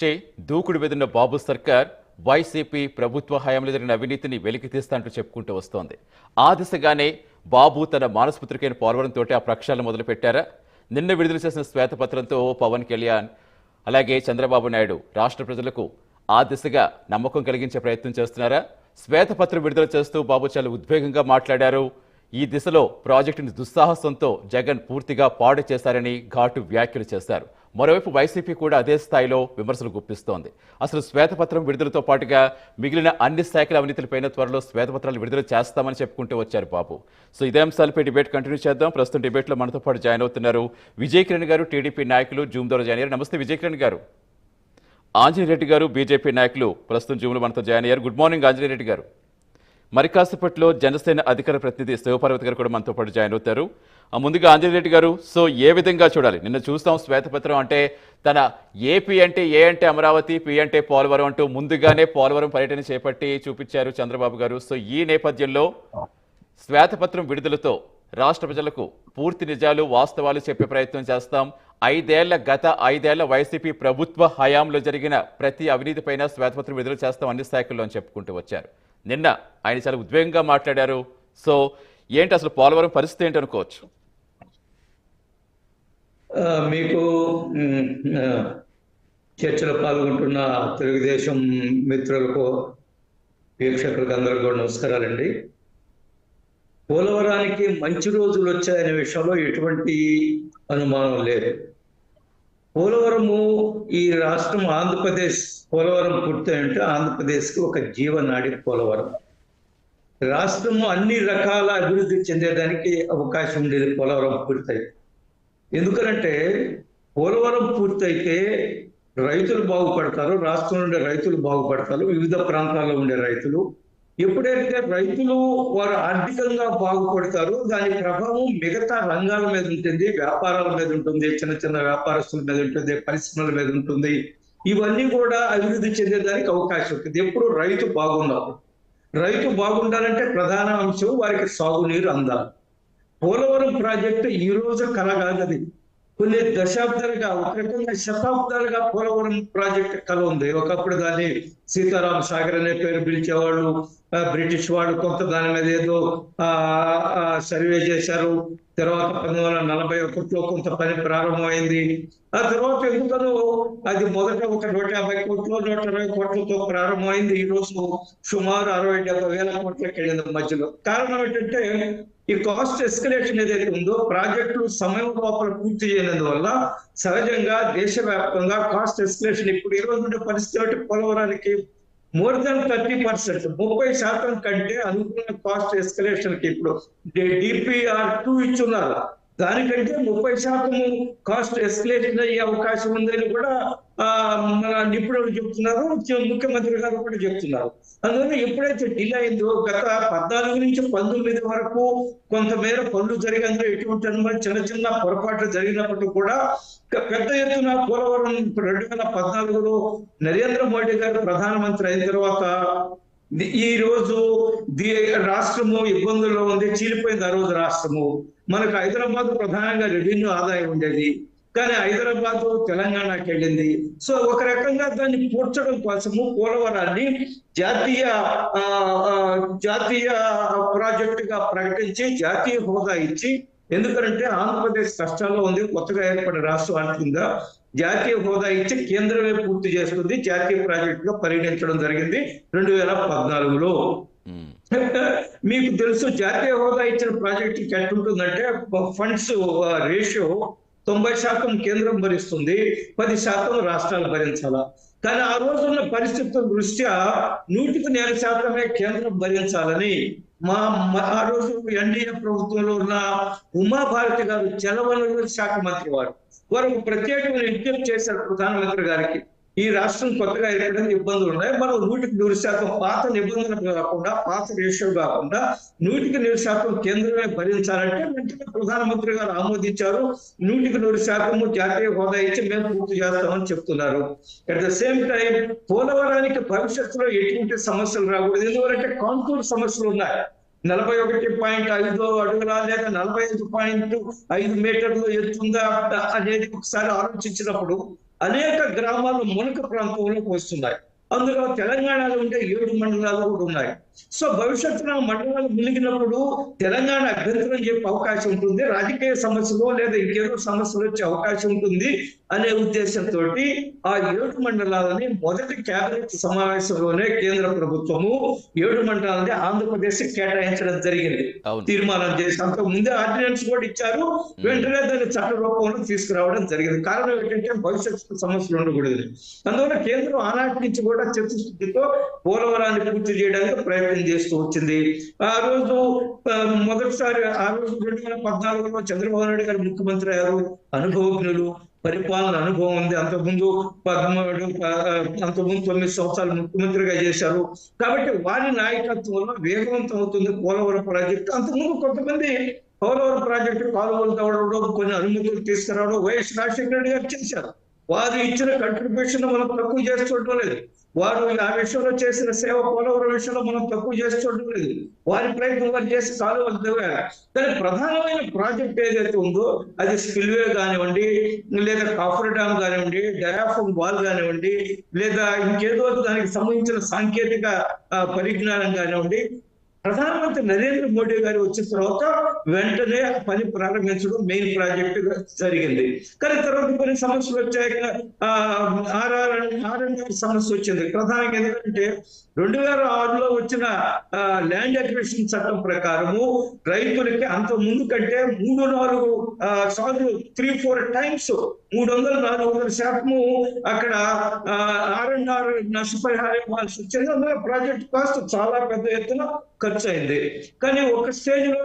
చే దూకుడు వెదిన బాబు సర్కార్ వైసీపీ ప్రభుత్వ హయాంలో జరిగిన అవినీతిని వెలికి తీస్తాంటూ చెప్పుకుంటూ వస్తోంది. ఆ దిశగానే బాబు తన మానస్పుత్రికైన పోలవరంతో ఆ ప్రక్షాళన మొదలుపెట్టారా? నిన్న విడుదల చేసిన శ్వేతపత్రంతో పవన్ కళ్యాణ్ అలాగే చంద్రబాబు నాయుడు రాష్ట్ర ప్రజలకు ఆ దిశగా నమ్మకం కలిగించే ప్రయత్నం చేస్తున్నారా? శ్వేతపత్రం విడుదల చేస్తూ బాబు చాలా ఉద్వేగంగా మాట్లాడారు. ఈ దిశలో ప్రాజెక్టుని దుస్సాహసంతో జగన్ పూర్తిగా పాడు చేశారని ఘాటు వ్యాఖ్యలు చేశారు. మరోవైపు వైసీపీ కూడా అదే స్థాయిలో విమర్శలు గుప్పిస్తోంది. అసలు శ్వేతపత్రం విడుదలతో పాటుగా మిగిలిన అన్ని శాఖల అవినీతిపైన త్వరలో శ్వేతపత్రాలు విడుదల చేస్తామని చెప్పుకుంటూ వచ్చారు బాబు. సో ఇదే అంశాలపై డిబేట్ కంటిన్యూ చేద్దాం. ప్రస్తుతం డిబేట్లో మనతో పాటు జాయిన్ అవుతున్నారు విజయ్ కిరణ్ గారు టీడీపీ నాయకులు జూమ్ ద్వారా జాయిన్ అయ్యారు. నమస్తే విజయ్ కిరణ్ గారు. ఆంజనేయ రెడ్డి గారు బీజేపీ నాయకులు ప్రస్తుతం జూమ్లో మనతో జాయిన్ అయ్యారు. గుడ్ మార్నింగ్ ఆంజనేయ రెడ్డి గారు. మరి కాసేపట్లో జనసేన అధికార ప్రతినిధి శివపార్వతి గారు కూడా మనతో పాటు జాయిన్ అవుతారు. ముందుగా ఆంజనేయరెడ్డి గారు సో ఏ విధంగా చూడాలి? నిన్న చూస్తాం శ్వేతపత్రం అంటే తన ఏపీ అంటే ఏ అంటే అమరావతి పి అంటే పోలవరం అంటూ ముందుగానే పోలవరం పర్యటన చేపట్టి చూపించారు చంద్రబాబు గారు. సో ఈ నేపథ్యంలో శ్వేతపత్రం విడుదలతో రాష్ట్ర ప్రజలకు పూర్తి నిజాలు వాస్తవాలు చెప్పే ప్రయత్నం చేస్తాం. ఐదేళ్ళ గత ఐదేళ్ళ వైసీపీ ప్రభుత్వ హయాంలో జరిగిన ప్రతి అవినీతిపైన శ్వేతపత్రం విడుదల చేస్తాం అన్ని శాఖల్లో అని చెప్పుకుంటూ వచ్చారు. నిన్న ఆయన చాలా ఉద్వేగంగా మాట్లాడారు. సో ఏంటి అసలు పోలవరం పరిస్థితి ఏంటి అనుకోవచ్చు? మీకు చర్చలో పాల్గొంటున్న తెలుగుదేశం మిత్రులకు వీక్షకులకు అందరికీ కూడా నమస్కారాలండి. పోలవరానికి మంచి రోజులు వచ్చాయనే విషయంలో ఎటువంటి అనుమానం లేదు. పోలవరము ఈ రాష్ట్రం ఆంధ్రప్రదేశ్ పోలవరం పూర్తయింటే ఆంధ్రప్రదేశ్కి ఒక జీవనాడి పోలవరం. రాష్ట్రము అన్ని రకాల అభివృద్ధి చెందేదానికి అవకాశం ఉండేది పోలవరం పూర్తయి. ఎందుకనంటే పోలవరం పూర్తయితే రైతులు బాగుపడతారు రాష్ట్రంలో ఉండే రైతులు బాగుపడతారు వివిధ ప్రాంతాల్లో ఉండే రైతులు ఎప్పుడైతే రైతులు వారు ఆర్థికంగా బాగుపడతారో దాని ప్రభావం మిగతా రంగాల మీద ఉంటుంది వ్యాపారాల మీద ఉంటుంది చిన్న చిన్న వ్యాపారస్తుల మీద ఉంటుంది పరిశ్రమల మీద ఉంటుంది. ఇవన్నీ కూడా అభివృద్ధి చెందేదానికి అవకాశం ఉంటుంది. ఎప్పుడు రైతు బాగున్నారు రైతు బాగుండాలంటే ప్రధాన అంశం వారికి సాగునీరు అందాలి. పోలవరం ప్రాజెక్టు ఈ రోజు కలగాలది. కొన్ని దశాబ్దాలుగా ఒక రకంగా శతాబ్దాలుగా పోలవరం ప్రాజెక్టు కల ఉంది. ఒకప్పుడు దాన్ని సీతారాం సాగర్ అనే పేరు పిలిచేవాళ్ళు బ్రిటిష్ వాళ్ళు కొంత దాని మీద ఏదో ఆ సర్వే చేశారు. తర్వాత పంతొమ్మిది వందల నలభై ఒకటిలో కొంత పని ప్రారంభమైంది. ఆ తర్వాత ఎందుకనో అది మొదట ఒక నూట యాభై కోట్లు నూట ఇరవై కోట్లతో ప్రారంభమైంది. ఈ రోజు సుమారు అరవై డెబ్బై వేల కోట్లకి వెళ్ళింది మధ్యలో. కారణం ఏంటంటే ఈ కాస్ట్ ఎస్కలేషన్ ఏదైతే ఉందో ప్రాజెక్టులు సమయం లోపల పూర్తి చేయనందువల్ల సహజంగా దేశవ్యాప్తంగా కాస్ట్ ఎస్కలేషన్ ఇప్పుడు ఈ రోజు ఉండే పరిస్థితి పోలవరానికి మోర్ దాన్ థర్టీ పర్సెంట్ ముప్పై శాతం కంటే అనుకున్న కాస్ట్ ఎస్కలేషన్కి ఇప్పుడు డిపిఆర్ టూ ఇచ్చున్నారు. దానికంటే ముప్పై శాతం కాస్ట్ ఎస్కలేషన్ అయ్యే అవకాశం ఉందని కూడా మన నిపుణులు చెప్తున్నారు ముఖ్యమంత్రి గారు కూడా చెప్తున్నారు. అందువల్ల ఎప్పుడైతే డిలే అయిందో గత పద్నాలుగు నుంచి పంతొమ్మిది వరకు కొంతమేర పనులు జరిగేందులో ఎటువంటి చిన్న చిన్న పొరపాట్లు జరిగినప్పుడు కూడా పెద్ద ఎత్తున పోలవరం రెండు వేల పద్నాలుగులో నరేంద్ర మోడీ గారు ప్రధానమంత్రి అయిన తర్వాత ఈ రోజు ది రాష్ట్రము ఇబ్బందుల్లో ఉంది చీలిపోయింది ఆ రోజు రాష్ట్రము. మనకు హైదరాబాద్ ప్రధానంగా రెవెన్యూ ఆదాయం ఉండేది. కానీ హైదరాబాద్ తెలంగాణకి వెళ్ళింది సో ఒక రకంగా దాన్ని పూడ్చడం కోసము పోలవరాన్ని జాతీయ జాతీయ ప్రాజెక్ట్గా ప్రకటించి జాతీయ హోదా ఇచ్చి ఎందుకంటే ఆంధ్రప్రదేశ్ కష్టాల్లో ఉంది కొత్తగా ఏర్పడిన రాష్ట్రం కింద జాతీయ హోదా ఇచ్చి కేంద్రమే పూర్తి చేస్తుంది జాతీయ ప్రాజెక్ట్గా పరిగణించడం జరిగింది రెండు వేల పద్నాలుగులో మ్మ్. మీకు తెలుసు జాతీయ హోదా ఇచ్చిన ప్రాజెక్ట్ ఎట్లుంటుందంటే ఫండ్స్ రేషియో తొంభై శాతం కేంద్రం భరిస్తుంది పది శాతం రాష్ట్రాలు భరించాలా. కానీ ఆ రోజున్న పరిస్థితుల దృష్ట్యా నూటికి నెల శాతమే కేంద్రం భరించాలని మా ఆ రోజు ఎన్డీఏ ప్రభుత్వంలో ఉన్న ఉమాభారతి గారు జలవనరుల శాఖ మంత్రి వారు. వారు ప్రత్యేకమైన విజ్ఞప్తి చేశారు ప్రధానమంత్రి గారికి. ఈ రాష్ట్రం కొత్తగా ఏర్పడిన ఇబ్బందులు ఉన్నాయి. మనం నూటికి నూరు శాతం పాత నిబంధనలు కాకుండా పాత రేషియో కాకుండా నూటికి నూరు శాతం కేంద్రమే భరించాలంటే వెంటనే ప్రధానమంత్రి గారు ఆమోదించారు. నూటికి నూరు శాతము జాతీయ హోదా ఇచ్చి మేము పూర్తి చేస్తామని చెప్తున్నారు. అట్ ద సేమ్ టైం పోలవరానికి భవిష్యత్తులో ఎటువంటి సమస్యలు రాకూడదు. ఎందుకంటే కాంటూర్ సమస్యలు ఉన్నాయి. నలభై ఒకటి పాయింట్ ఐదు అడుగుల లేదా నలభై ఐదు పాయింట్ ఐదు మీటర్లు ఎత్తుందా? అనేది ఒకసారి ఆలోచించినప్పుడు అనేక గ్రామాలు మునక ప్రాంతంలోకి వస్తున్నాయి. అందులో తెలంగాణలో ఉండే ఏడు మండలాలు కూడా ఉన్నాయి. సో భవిష్యత్తులో మండలాలు మునిగినప్పుడు తెలంగాణ అభ్యంతరం చెప్పే అవకాశం ఉంటుంది. రాజకీయ సమస్యలు లేదా ఇంకేదో సమస్యలు వచ్చే అవకాశం ఉంటుంది అనే ఉద్దేశంతో ఆ ఏడు మండలాలని మొదటి కేబినెట్ సమావేశంలోనే కేంద్ర ప్రభుత్వము ఏడు మండలాలని ఆంధ్రప్రదేశ్ కేటాయించడం జరిగింది. తీర్మానం చేసి అంతకు ముందే ఆర్డినెన్స్ కూడా ఇచ్చారు. వెంటనే దాన్ని చట్ట రూపంలో తీసుకురావడం జరిగింది. కారణం ఏంటంటే భవిష్యత్తు సమస్యలు ఉండకూడదు. అందువల్ల కేంద్రం ఆనాటి నుంచి కూడా చిత్తశుద్ధితో పోలవరాన్ని పూర్తి చేయడానికి ప్రయత్నం చేస్తూ వచ్చింది. ఆ రోజు మొదటిసారి ఆ రోజు రెండు వేల పద్నాలుగులో చంద్రబాబు నాయుడు గారు ముఖ్యమంత్రి అయ్యారు. అనుభవజ్ఞులు పరిపాలన అనుభవం ఉంది. అంతకుముందు పద్మూడు అంతకుముందు తొమ్మిది సంవత్సరాలు ముఖ్యమంత్రిగా చేశారు. కాబట్టి వారి నాయకత్వంలో వేగవంతం అవుతుంది పోలవరం ప్రాజెక్టు. అంతకుముందు కొంతమంది పోలవరం ప్రాజెక్టు కాలువలు తవ్వడం కొన్ని అనుమతులు తీసుకురావడం వైఎస్ రాజశేఖర రెడ్డి గారు చేశారు. వారు ఇచ్చిన కంట్రిబ్యూషన్ మనం తక్కువ చేసి లేదు. వారు ఆ విషయంలో చేసిన సేవ పోలవరం విషయంలో మనం తక్కువ చేసి లేదు వారి ప్రయత్నం వారు చేసి కాలువలు తవ్వారు కానీ ప్రధానమైన ప్రాజెక్ట్ ఏదైతే ఉందో అది స్పిల్వే కానివ్వండి లేదా కాఫర్ డ్యామ్ కానివ్వండి డయాఫ్రమ్ వాల్ కానివ్వండి లేదా ఇంకేదో దానికి సంబంధించిన సాంకేతిక పరిజ్ఞానం కానివ్వండి ప్రధానమంత్రి నరేంద్ర మోడీ గారు వచ్చిన తర్వాత వెంటనే పని ప్రారంభించడం మెయిన్ ప్రాజెక్ట్ జరిగింది. కానీ తర్వాత కొన్ని సమస్యలు వచ్చాయి. ఆర్ఆర్ ఆర్ఎండ్ సమస్య వచ్చింది. ప్రధానంగా ఎందుకంటే రెండు వేల ఆరులో వచ్చిన ల్యాండ్ అక్విజిషన్ చట్టం ప్రకారము రైతులకి అంత ముందు కంటే మూడు నాలుగు సార్లు త్రీ ఫోర్ టైమ్స్ మూడు వందల నాలుగు వందల శాతము అక్కడ ఆర్ఎన్ఆర్ నష్టపరిహారం ఇవ్వాల్సి వచ్చింది. అందులో ప్రాజెక్ట్ కాస్ట్ చాలా పెద్ద ఎత్తున ఖర్చు అయింది. కానీ ఒక స్టేజ్లో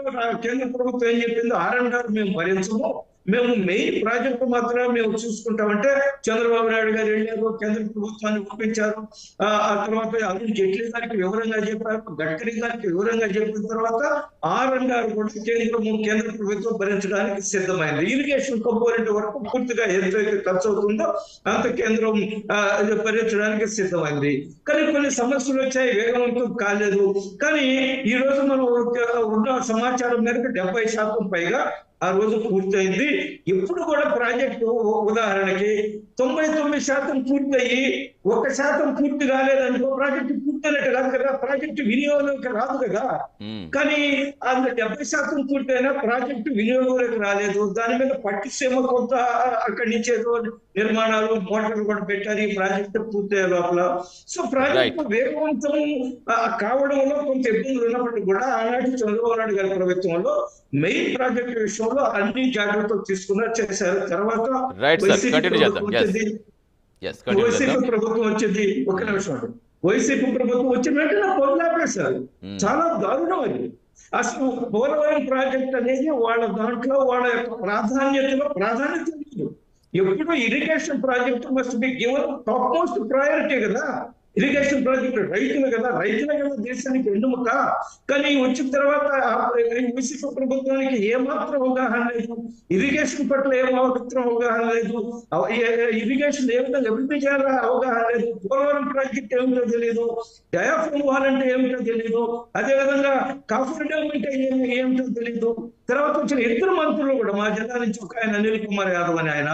కేంద్ర ప్రభుత్వం ఏం చెప్పింది ఆర్ అండ్ ఆర్ మేము భరించము. మేము మెయిన్ ప్రాజెక్టు మాత్రమే మేము చూసుకుంటామంటే చంద్రబాబు నాయుడు గారు వెళ్ళారు కేంద్ర ప్రభుత్వాన్ని ఒప్పించారు. ఆ తర్వాత అరుణ్ జైట్లీ గారికి వివరంగా చెప్పారు గడ్కరీ గారికి వివరంగా చెప్పిన తర్వాత ఆర్ గారు కూడా కేంద్రం కేంద్ర ప్రభుత్వం భరించడానికి సిద్ధమైంది. ఇరిగేషన్ కంపోనెంట్ వరకు పూర్తిగా ఎంతైతే ఖర్చు అవుతుందో అంత కేంద్రం ఆ, భరించడానికి సిద్ధమైంది. కానీ కొన్ని సమస్యలు వచ్చాయి వేగవంతం కాలేదు. కానీ ఈ రోజు మనం ఉన్న సమాచారం మేరకు డెబ్బై శాతం పైగా ఆ రోజు పూర్తయింది. ఇప్పుడు కూడా ప్రాజెక్టు ఉదాహరణకి తొంభై తొమ్మిది శాతం పూర్తయి ఒక శాతం పూర్తి కాలేదనుకో ప్రాజెక్టు పూర్తయినట్టు కాదు కదా ప్రాజెక్టు వినియోగంలోకి రాదు కదా. కానీ అందులో డెబ్బై శాతం పూర్తయినా ప్రాజెక్టు వినియోగంలోకి రాలేదు. దాని మీద పట్టిసీమ కొంత అక్కడి నుంచి ఏదో నిర్మాణాలు మోటార్లు కూడా పెట్టారు ఈ ప్రాజెక్టు పూర్తయ్యే లోపల. సో ప్రాజెక్టు వేగవంతం కావడంలో కొంత ఇబ్బందులు ఉన్నప్పటికీ కూడా ఆనాటి చంద్రబాబు నాయుడు గారి ప్రభుత్వంలో మెయిన్ ప్రాజెక్టు విషయంలో అన్ని జాగ్రత్తలు తీసుకున్నారు చేశారు. తర్వాత. వైసీపీ. ప్రభుత్వం. వచ్చింది. కంటిన్యూ వైసీపీ ప్రభుత్వం వచ్చింది ఒక నిమిషం. వైసీపీ ప్రభుత్వం వచ్చిన వెంటనే Hmm. చాలా దారుణం అది అసలు పోలవరం ప్రాజెక్ట్ అనేది వాళ్ళ దాంట్లో వాళ్ళ యొక్క ప్రాధాన్యతలో ప్రాధాన్యత లేదు ఎప్పుడు irrigation project must be given top most priority కదా ఇరిగేషన్ ప్రాజెక్ట్ రైతులు కదా. రైతులే కదా దేశానికి వెన్నుముక. కానీ వచ్చిన తర్వాత వైసీపీ ప్రభుత్వానికి ఏమాత్రం అవగాహన లేదు. ఇరిగేషన్ పట్ల ఏమాత్రం అవగాహన లేదు. ఇరిగేషన్ ఏ విధంగా అభివృద్ధి చేయాలో అవగాహన లేదు. పోలవరం ప్రాజెక్ట్ ఏమిటో తెలియదు డయాఫ్రమ్ వాల్ అంటే ఏమిటో తెలియదు అదే విధంగా కాఫర్ డ్యామ్ అంటే ఏమిటో తెలియదు తర్వాత వచ్చిన ఇద్దరు మంత్రులు కూడా మా జిల్లా నుంచి ఒక ఆయన అనిల్ కుమార్ యాదవ్ అని ఆయన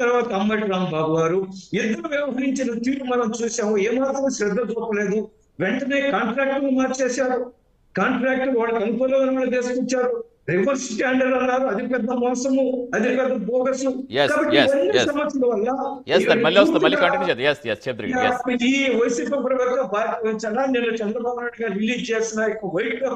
తర్వాత అంబటి రాంబాబు గారు ఇద్దరు వ్యవహరించిన తీరు మనం చూసాము. ఏమాత్రం శ్రద్ధ చూపలేదు. వెంటనే కాంట్రాక్టులు మార్చేశారు. కాంట్రాక్టర్ వాళ్ళకి వాళ్ళు తీసుకొచ్చారు. రివర్స్ స్టాండర్డ్ అన్నారు. అది పెద్ద మోసము అది పెద్ద బోగస్. సమస్యల వల్ల ఈ వైసీపీ ప్రభుత్వం భారత చంద్రబాబు నాయుడు గారు రిలీజ్ చేసిన వైట్ పేపర్